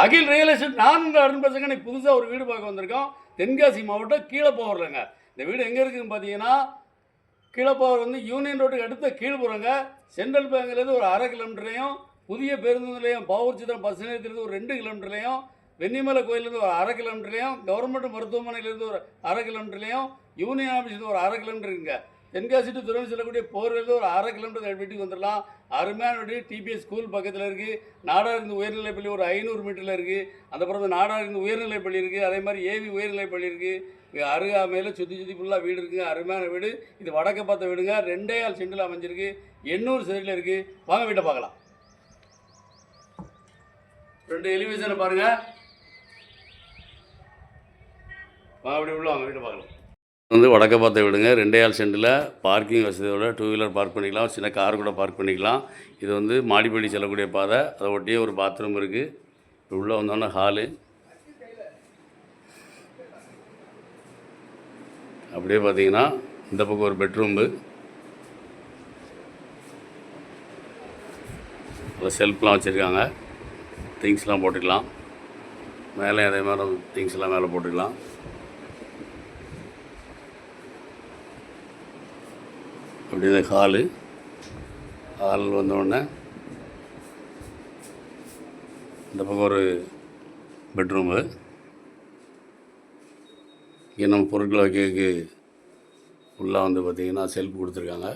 அகில் real estate நான் அருண் பசங்க இன்னைக்கு புதுசாக ஒரு வீடு பார்க்க வந்திருக்கோம். தென்காசி மாவட்டம் கீழப்போவரில்ங்க. இந்த வீடு எங்கே இருக்குதுன்னு பார்த்தீங்கன்னா கீழப்போவர் வந்து யூனியன் ரோட்டுக்கு அடுத்த கீழ்புறங்க. சென்ட்ரல் பேங்க்லேருந்து ஒரு அரை கிலோமீட்டர்லையும் புதிய பேருந்து நிலையம் பாவூர் சித்திரம் பஸ் நிலையத்திலேருந்து ஒரு ரெண்டு கிலோமீட்டர்லையும் வெண்ணிமலை கோயிலேருந்து ஒரு அரை கிலோமீட்டர்லையும் கவர்மெண்ட் மருத்துவமனையிலேருந்து ஒரு அரை கிலோமீட்டர்லையும் யூனியன் ஆஃபீஸ்லேருந்து ஒரு அரை கிலோமீட்டர் இருக்குங்க. தென்காசி டு செல்லக்கூடிய போர்லேருந்து ஒரு அரை கிலோமீட்டர் வீட்டுக்கு வந்துடலாம். அருமையான வீடு டிபிஎஸ் ஸ்கூல் பக்கத்தில் இருக்குது நாடாருந்து உயர்நிலைப்பள்ளி ஒரு ஐநூறு மீட்டரில் இருக்குது அந்த பிறகு நாடாருந்து உயர்நிலைப்பள்ளி இருக்குது அதே மாதிரி ஏவி உயர்நிலைப்பள்ளி இருக்குது அருகாமையில் சுற்றி சுற்றி ஃபுல்லாக வீடு இருக்குங்க. அருமையான வீடு. இது வடக்க பார்த்த வீடுங்க. ரெண்டே ஆள் செண்டில் அமைஞ்சிருக்கு. எண்ணூறு சைடில் இருக்குது வாங்க வீட்டை பார்க்கலாம். ரெண்டு எலிவேஷனை பாருங்கள் வாங்க அப்படி உள்ள வாங்க. வீட்டை பார்க்கலாம். வந்து வடக்க பார்த்து விடுங்க. ரெண்டே ஆள் சென்டில் பார்க்கிங் வசதியோட டூ வீலர் பார்க் பண்ணிக்கலாம். சின்ன கார் கூட பார்க் பண்ணிக்கலாம். இது வந்து மாடிப்படி செல்லக்கூடிய பாதை. அதை ஒட்டியே ஒரு பாத்ரூம் இருக்குது உள்ளே வந்தோன்னே ஹாலு அப்படியே பார்த்தீங்கன்னா இந்த பக்கம் ஒரு பெட்ரூம்பு அதில் செல்ஃப்லாம் வச்சுருக்காங்க. திங்ஸ்லாம் போட்டுக்கலாம். மேலே அதே மாதிரி திங்ஸ்லாம் மேலே போட்டுக்கலாம். அப்படி ஹாலு. ஹால் வந்தோடனே இந்த பக்கம் ஒரு பெட்ரூமு. இங்கே நம்ம பொருட்கள் வைக்கிறதுக்கு உள்ளே வந்து பார்த்திங்கன்னா செல்ஃப் கொடுத்துருக்காங்க.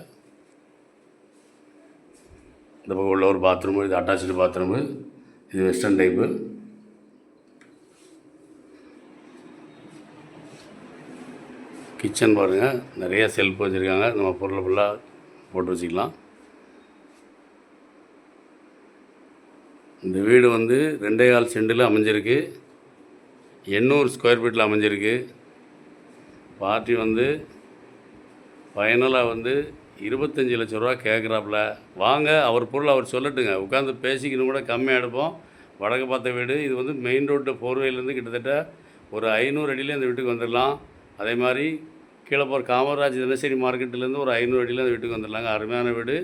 இந்த பக்கம் உள்ள ஒரு பாத்ரூமு இது அட்டாச்சு பாத்ரூமு. இது வெஸ்டர்ன் டைப்பு கிச்சன் பாருங்கள் நிறைய செல்ஃப் வச்சுருக்காங்க. நம்ம பொருளை ஃபுல்லாக போட்டு வச்சுக்கலாம். இந்த வீடு வந்து ரெண்டே கால் செண்டில் அமைஞ்சிருக்கு. எண்ணூறு ஸ்கொயர் ஃபீட்டில் அமைஞ்சிருக்கு. பார்ட்டி வந்து ஃபைனலாக வந்து இருபத்தஞ்சி லட்ச ரூபா கேட்குறாப்புல வாங்க அவர் பொருள் அவர் சொல்லட்டுங்க. உட்காந்து பேசிக்கணும் கூட கம்மியாக எடுப்போம். வடக்கு பார்த்த வீடு இது வந்து மெயின் ரோட்டு ஃபோர்வேலேருந்து கிட்டத்தட்ட ஒரு ஐநூறு அடியிலே அந்த வீட்டுக்கு வந்துடலாம் அதே மாதிரி கீழே போகிற காமராஜ் தினசரி மார்க்கெட்லேருந்து ஒரு ஐநூறு அடியில் அந்த வீட்டுக்கு வந்துடலாங்க. அருமையான வீடு.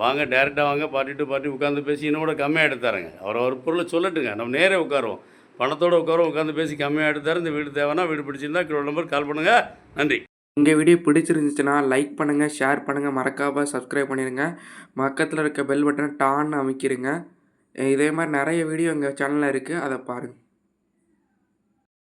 வாங்க டேரெக்டாக வாங்க பாட்டி டு பார்ட்டி உட்காந்து பேசி இன்னும் கூட கம்மியாக எடுத்தாருங்க அவர் அவர் பொருளை சொல்லட்டுங்க. நம்ம நேரே உட்காருவோம். பணத்தோடு உட்காரோம் உட்காந்து பேசி கம்மியாக எடுத்தார் இந்த வீடு தேவைன்னா வீடு பிடிச்சிருந்தா கீழே நம்பர் கால் பண்ணுங்கள் நன்றி. உங்கள் வீடியோ பிடிச்சிருந்துச்சுன்னா லைக் பண்ணுங்கள் ஷேர் பண்ணுங்கள் மறக்காமல் சப்ஸ்கிரைப் பண்ணிடுங்க பக்கத்தில் இருக்க பெல் பட்டனை டான்னு அமைக்கிருங்க. இதே மாதிரி நிறைய வீடியோ எங்கள் சேனலில் இருக்குது அதை பாருங்கள்